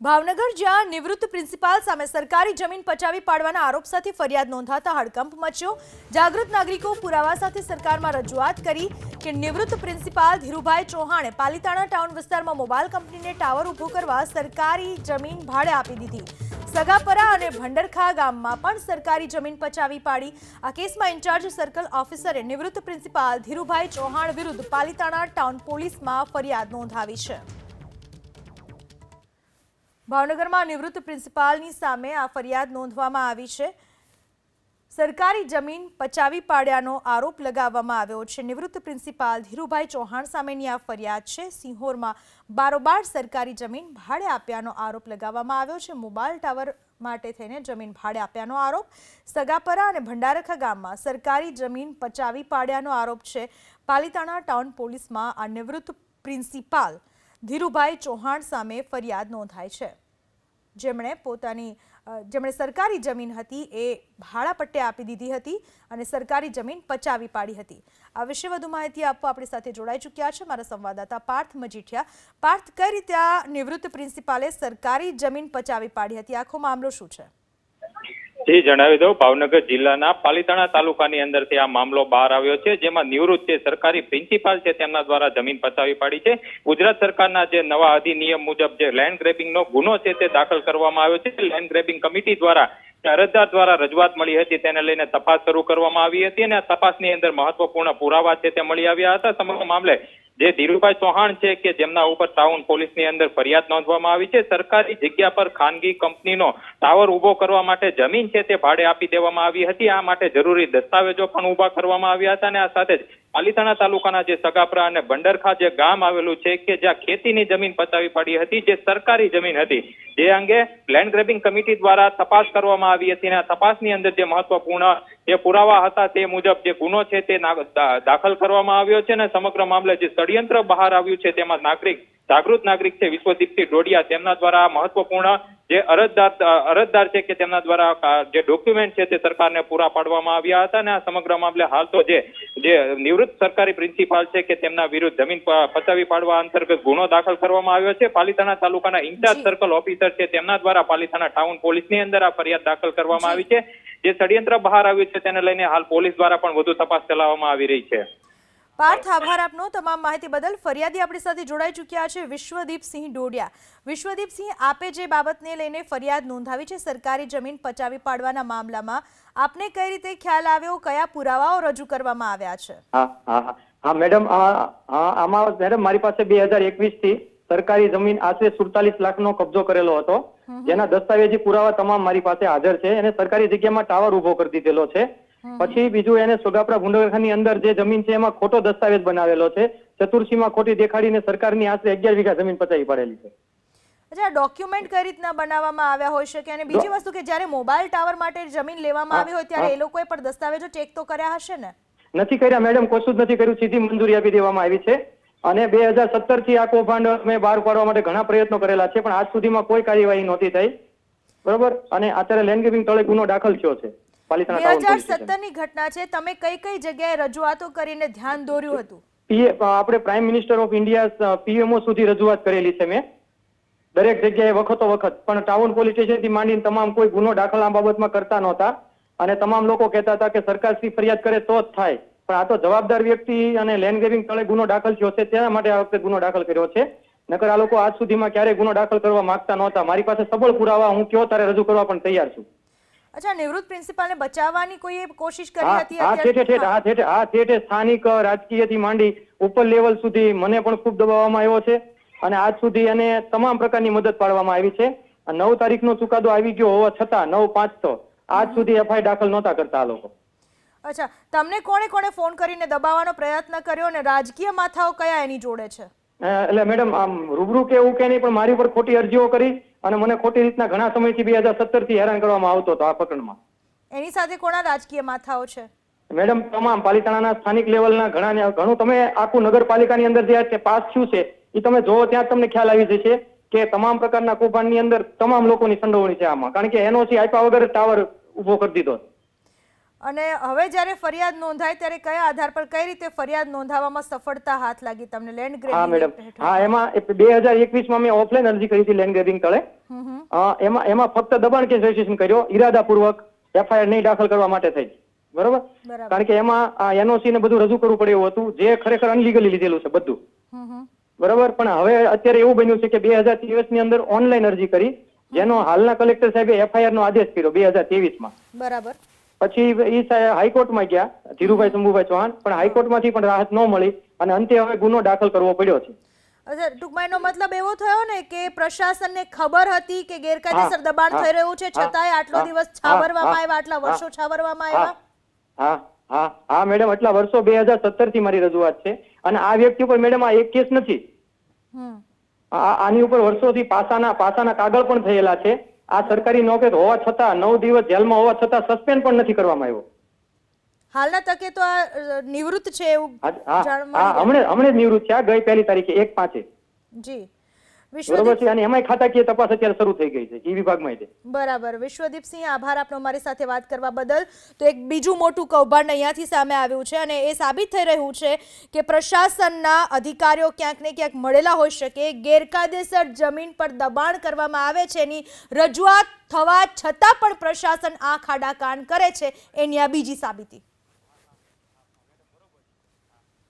ભાવનગર જ્યાં નિવૃત્ત પ્રિન્સિપાલ સામે સરકારી જમીન પચાવી પાડવાના આરોપ સાથે ફરિયાદ નોંધાતા હડકંપ મચ્યો. જાગૃત નાગરિકો પુરાવા સાથે સરકારમાં રજૂઆત કરી કે નિવૃત્ત પ્રિન્સિપાલ ધીરુભાઈ ચૌહાણે પાલિતાણા ટાઉન વિસ્તારમાં મોબાઈલ કંપનીને ટાવર ઊભો કરવા સરકારી જમીન ભાડે આપી દીધી. સગાપરા અને ભંડરખા ગામમાં પણ સરકારી જમીન પચાવી પાડી. આ કેસમાં ઇન્ચાર્જ સર્કલ ઓફિસરે નિવૃત્ત પ્રિન્સિપાલ ધીરુભાઈ ચૌહાણ વિરુદ્ધ પાલિતાણા ટાઉન પોલીસમાં ફરિયાદ નોંધાવી છે. ભાવનગરમાં નિવૃત્ત પ્રિન્સિપાલની સામે આ ફરિયાદ નોંધવામાં આવી છે. સરકારી જમીન પચાવી પાડ્યાનો આરોપ લગાવવામાં આવ્યો છે. નિવૃત્ત પ્રિન્સિપાલ ધીરુભાઈ ચૌહાણ સામેની આ ફરિયાદ છે. સિંહોરમાં બારોબાર સરકારી જમીન ભાડે આપ્યાનો આરોપ લગાવવામાં આવ્યો છે. મોબાઈલ ટાવર માટે થઈને જમીન ભાડે આપ્યાનો આરોપ. સગાપરા અને ભંડારખા ગામમાં સરકારી જમીન પચાવી પાડ્યાનો આરોપ છે. પાલિતાણા ટાઉન પોલીસમાં આ નિવૃત્ત પ્રિન્સિપાલ ધીરુભાઈ ચૌહાણ સામે ફરિયાદ નોંધાઈ છે. જેમણે પોતાની જેમણે સરકારી જમીન હતી એ ભાડા પટ્ટે આપી દીધી હતી અને સરકારી જમીન પચાવી પાડી હતી. આ વિશે વધુ માહિતી આપવા આપણી સાથે જોડાઈ ચૂક્યા છે મારા સંવાદદાતા પાર્થ મજીઠિયા. પાર્થ, કઈ રીતે આ નિવૃત્ત પ્રિન્સિપાલે સરકારી જમીન પચાવી પાડી હતી? આખો મામલો શું છે? જી જણાવી દઉં, ભાવનગર જિલ્લાના પાલીતાણા તાલુકાની અંદરથી આ મામલો બહાર આવ્યો છે, જેમાં નિવૃત્ત જે સરકારી પ્રિન્સિપાલ છે તેમના દ્વારા જમીન પતાવી પાડી છે. ગુજરાત સરકારના જે નવા અધિનિયમ મુજબ જે લેન્ડ ગ્રેબિંગનો ગુનો છે તે દાખલ કરવામાં આવ્યો છે. લેન્ડ ગ્રેબિંગ કમિટી દ્વારા અરજદાર દ્વારા રજૂઆત મળી હતી, તેને લઈને તપાસ શરૂ કરવામાં આવી હતી અને તપાસની અંદર મહત્વપૂર્ણ પુરાવા છે તે મળી આવ્યા હતા. સમગ્ર મામલે જે ધીરુભાઈ ચૌહાણ છે કે જેમના ઉપર ટાઉન પોલીસની અંદર ફરિયાદ નોંધવામાં આવી છે, સરકારી જગ્યા પર ખાનગી કંપનીનો ટાવર ઊભો કરવા માટે જમીન છે તે ભાડે આપી દેવામાં આવી હતી. આ માટે જરૂરી દસ્તાવેજો પણ ઊભા કરવામાં આવ્યા હતા અને આ સાથે જ પાલીતાણા તાલુકાના જે સગાપરા અને ભંડરખા જે ગામ આવેલું છે કે જ્યાં ખેતીની જમીન પતાવી પડી હતી, જે સરકારી જમીન હતી જે અંગે લેન્ડ ગ્રેબિંગ કમિટી દ્વારા તપાસ કરવામાં આવી હતી અને તપાસની અંદર જે મહત્વપૂર્ણ જે પુરાવા હતા તે મુજબ જે ગુનો છે તે દાખલ કરવામાં આવ્યો છે અને સમગ્ર મામલે જે ષડયંત્ર બહાર આવ્યું છે તેમાં નાગરિક, જાગૃત નાગરિક છે વિશ્વદીપસિંહ ડોડિયા તેમના દ્વારા મહત્વપૂર્ણ જે અરજદાર અરજદાર છે કે તેમના દ્વારા જે ડોક્યુમેન્ટ છે તે સરકારને પૂરા પાડવામાં આવ્યા હતા અને આ સમગ્ર મામલે હાલ તો જે જે નિવૃત્ત સરકારી પ્રિન્સિપાલ છે કે તેમના વિરુદ્ધ જમીન પચાવી પાડવા અંતર્ગત ગુનો દાખલ કરવામાં આવ્યો છે. પાલિતાણા તાલુકાના ઇન્ચાર્જ સર્કલ ઓફિસર છે તેમના દ્વારા પાલિતાણા ટાઉન પોલીસની અંદર આ ફરિયાદ દાખલ કરવામાં આવી છે. જે ષડયંત્ર બહાર આવ્યું છે તેને લઈને હાલ પોલીસ દ્વારા પણ વધુ તપાસ ચલાવવામાં આવી રહી છે. પાર્થ આભાર આપનો. તમામ માહિતી બદલ ફરિયાદી આપણી સાથે જોડાઈ ચૂક્યા છે વિશ્વદીપસિંહ ડોડિયા. વિશ્વદીપસિંહ આપે જે બાબતને લઈને ફરિયાદ નોંધાવી છે સરકારી જમીન પચાવી પાડવાના મામલામાં આપને કઈ રીતે ખ્યાલ આવ્યો? કયા પુરાવાઓ રજૂ કરવામાં આવ્યા છે? હા મેડમ આમાં મેડમ મારી પાસે બે હજાર એકવીસથી સરકારી જમીન આશરે સુડતાલીસ લાખનો કબજો કરેલો હતો. જેના દસ્તાવેજી પુરાવા તમામ મારી પાસે હાજર છે. અને સરકારી જગ્યામાં ટાવર ઊભો કરી દીધેલો છે. પછી બીજું એને સોગાપરા ગુંડરખાની અંદર જે જમીન છે એમાં ખોટો દસ્તાવેજ બનાવેલો છે. ચતુર્સીમાં ખોટી દેખાડીને સરકારની આશરે અગિયાર વીઘા જમીન પચાવી પડેલી છે. અચ્છા ડોક્યુમેન્ટ કઈ રીતના બનાવવામાં આવ્યા હોઈ શકે? અને બીજી વસ્તુ કે જ્યારે મોબાઈલ ટાવર માટે જમીન લેવામાં આવી હોય ત્યારે એ લોકોએ પણ દસ્તાવેજો ચેક તો કર્યા હશે ને? નથી કર્યા મેડમ કશું જ નથી કર્યું. સીધી મંજૂરી આપી દેવામાં આવી છે. અને બે હજાર સત્તરથી આ કૌભાંડ મેં બહાર પાડવા માટે ઘણા પ્રયત્નો કરેલા છે પણ આજ સુધીમાં કોઈ કાર્યવાહી નહોતી થઈ. બરોબર? અને અત્યારે લેન્ડ ગ્રેબિંગ તળે ગુનો દાખલ થયો છે. પાલિતાણા ટાઉન હજાર. સત્તરની ઘટના છે. તમે કઈ કઈ જગ્યાએ રજૂઆતો કરીને ધ્યાન દોર્યું હતું? આપણે prime minister of India PMO સુધી રજૂઆત કરેલી છે મેં. દરેક જગ્યાએ વખતો વખત. પણ ટાઉન પોલીસ સ્ટેશનથી માંડીને તમામ કોઈ ગુનો દાખલ આ બાબતમાં કરતા નહોતા. અને તમામ લોકો કહેતા હતા કે સરકારશ્રી ફરિયાદ કરે તો જ થાય. પણ આ તો જવાબદાર વ્યક્તિ અને લેન્ડ ગ્રેવિંગ તળે ગુનો દાખલ થયો છે તેના માટે આ વખતે ગુનો દાખલ કર્યો છે. નકર આ લોકો આજ સુધીમાં ક્યારેય ગુનો દાખલ કરવા માંગતા નહોતા. મારી પાસે સબળ પુરાવા હું કયો તારે રજૂ કરવા પણ તૈયાર છું. અચ્છા નિવૃત્ત પ્રિન્સિપાલને બચાવવાની કોઈએ કોશિશ કરી હતી હા ઠેઠે ઠેઠ? હા. ઠેઠે હા ઠેઠે સ્થાનિક રાજકીયથી માંડી ઉપર લેવલ સુધી મને પણ ખૂબ દબાવવામાં આવ્યો છે અને આજ સુધી એને તમામ પ્રકારની મદદ પાડવામાં આવી છે. નવ નવ તારીખનો ચુકાદો આવી ગયો હોવા છતાં નવ પાંચ તો આજ સુધી એફઆઈ દાખલ નહોતા કરતા આ લોકો. અચ્છા તમને કોણે કોણે ફોન કરીને દબાવવાનો પ્રયત્ન કર્યો અને રાજકીય માથાઓ કયા એની જોડે છે? એટલે મેડમ આમ રૂબરૂ કે એવું કે નહીં પણ મારી ઉપર ખોટી અરજીઓ કરી અને મને ખોટી રીતના ઘણા સમયથી બે હજાર સત્તરથી હેરાન કરવામાં આવતો હતો આ પ્રકરણમાં એની સાથે કોના રાજકીય માથાઓ છે? મેડમ તમામ પાલિતાણાના સ્થાનિક લેવલના ઘણા ઘણું તમે આખું નગરપાલિકાની અંદર જે પાસ થયું છે એ તમે જોવો ત્યાં તમને ખ્યાલ આવી જશે કે તમામ પ્રકારના કૌભાંડની અંદર તમામ લોકોની સંડોવણી છે આમાં. કારણ કે એનઓસી આપ્યા વગર ટાવર ઊભો કરી દીધો. અને હવે જ્યારે ફરિયાદ નોંધાય ત્યારે કયા આધાર પર કઈ રીતે ફરિયાદ નોંધાવવામાં સફળતા હાથ લાગી તમને લેન્ડ હા ગ્રેબિંગ મેડમ હા એમાં બે હજાર એકવીસમાં મેં ઓફલાઈન અરજી કરી હતી લેન્ડ ગ્રેબિંગ તળે. એમાં એમાં ફક્ત દબાણ કેસ રજીસ્ટ્રેશન કર્યો ઈરાદાપૂર્વક એફઆઈઆર નહીં દાખલ કરવા માટે થઈ. બરોબર? કારણ કે એમાં એનઓસી ને બધું રજૂ કરવું પડે એવું હતું જે ખરેખર અનલીગલી લીધેલું છે બધું. બરોબર? પણ હવે અત્યારે એવું બન્યું છે કે બે હજાર ત્રેવીસની અંદર ઓનલાઈન અરજી કરી જેનો હાલના કલેક્ટર સાહેબે એફઆઈઆર નો આદેશ કર્યો બે હજાર ત્રેવીસમાં બરાબર. પછી એ હાઈકોર્ટમાં ગયા ધીરુભાઈ શંભુભાઈ ચૌહાણ પણ હાઈકોર્ટમાંથી પણ રાહત ન મળી અને અંતે હવે ગુનો દાખલ કરવો પડ્યો છે. ટૂંકમાં એનો મતલબ એવો થયો ને કે પ્રશાસનને ખબર હતી કે ગેરકાયદેસર દબાણ થઈ રહ્યું છે છતાંય આટલો દિવસ છાવરવામાં આવ્યા આટલા વર્ષો છાવરવામાં આવ્યા? હા હા હા મેડમ આટલા વર્ષો બે હજાર સત્તરથી મારી રજૂઆત છે અને આ વ્યક્તિ ઉપર મેડમ આ એક કેસ નથી. આની ઉપર વર્ષોથી પાસાના પાસાના કાગળ પણ થયેલા છે. આ સરકારી નોકરી હોવા છતાં નવ દિવસ જેલમાં હોવા છતાં સસ્પેન્ડ પણ નથી કરવામાં આવ્યો. હાલના તકે તો આ નિવૃત્ત છે એવું હમણે હમણે નિવૃત્ત છે. આ ગઈ પહેલી તારીખે એક પાંચે. જી. વિશ્વદીપ અને એમાંય ખાતાકીય તપાસ અત્યારે શરૂ થઈ ગઈ છે ઈ વિભાગમાં બરાબર. વિશ્વદીપસિંહ આભાર આપનો મારી સાથે વાત કરવા બદલ. તો એક બીજું મોટું કૌભાંડ અહીંયાથી સામે આવ્યું છે અને એ સાબિત થઈ રહ્યું છે કે પ્રશાસનના અધિકારીઓ ક્યાંક ને ક્યાંક મળેલા હોઈ શકે. ગેરકાયદેસર જમીન પર દબાણ કરવામાં આવે છે. એની રજૂઆત થવા છતાં પણ પ્રશાસન આ ખાડા કાન કરે છે. એની આ બીજી સાબિતી.